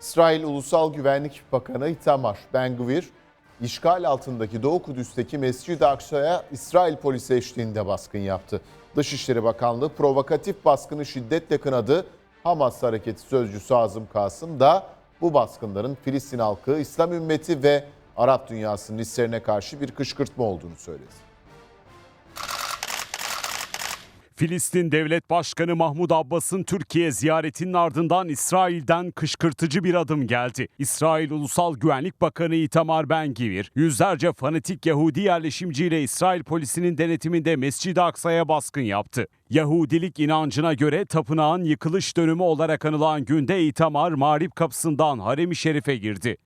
İsrail Ulusal Güvenlik Bakanı Itamar Ben-Gvir, işgal altındaki Doğu Kudüs'teki Mescid-i Aksa'ya İsrail polisi eşliğinde baskın yaptı. Dışişleri Bakanlığı provokatif baskını şiddetle kınadı. Hamas hareketi sözcüsü Azım Kasım da bu baskınların Filistin halkı, İslam ümmeti ve Arap dünyasının hislerine karşı bir kışkırtma olduğunu söyledi. Filistin Devlet Başkanı Mahmud Abbas'ın Türkiye ziyaretinin ardından İsrail'den kışkırtıcı bir adım geldi. İsrail Ulusal Güvenlik Bakanı Itamar Ben-Gvir, yüzlerce fanatik Yahudi yerleşimciyle İsrail polisinin denetiminde Mescid-i Aksa'ya baskın yaptı. Yahudilik inancına göre tapınağın yıkılış dönümü olarak anılan günde Itamar mağrip kapısından Harem-i Şerif'e girdi.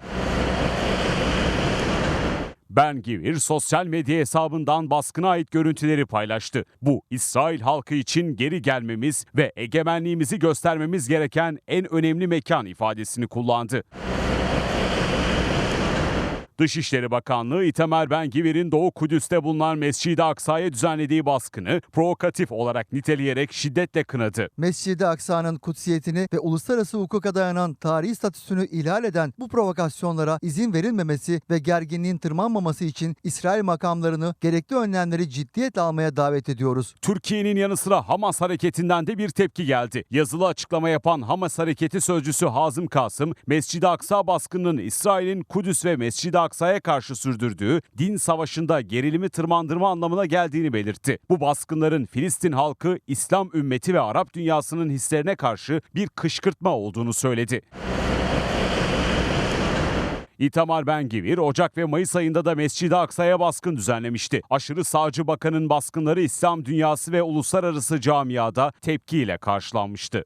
Ben Givir sosyal medya hesabından baskına ait görüntüleri paylaştı. Bu İsrail halkı için geri gelmemiz ve egemenliğimizi göstermemiz gereken en önemli mekan ifadesini kullandı. Dışişleri Bakanlığı İtamer Ben Givir'in Doğu Kudüs'te bulunan Mescid-i Aksa'ya düzenlediği baskını provokatif olarak niteleyerek şiddetle kınadı. Mescid-i Aksa'nın kutsiyetini ve uluslararası hukuka dayanan tarihi statüsünü ihlal eden bu provokasyonlara izin verilmemesi ve gerginliğin tırmanmaması için İsrail makamlarını gerekli önlemleri ciddiyetle almaya davet ediyoruz. Türkiye'nin yanı sıra Hamas hareketinden de bir tepki geldi. Yazılı açıklama yapan Hamas hareketi sözcüsü Hazım Kasım, Mescid-i Aksa baskınının İsrail'in Kudüs ve Mescid-i Aksa'ya karşı sürdürdüğü din savaşında gerilimi tırmandırma anlamına geldiğini belirtti. Bu baskınların Filistin halkı, İslam ümmeti ve Arap dünyasının hislerine karşı bir kışkırtma olduğunu söyledi. İtamar Ben-Gvir, Ocak ve Mayıs ayında da Mescid-i Aksa'ya baskın düzenlemişti. Aşırı sağcı bakanın baskınları İslam dünyası ve uluslararası camiada tepkiyle karşılanmıştı.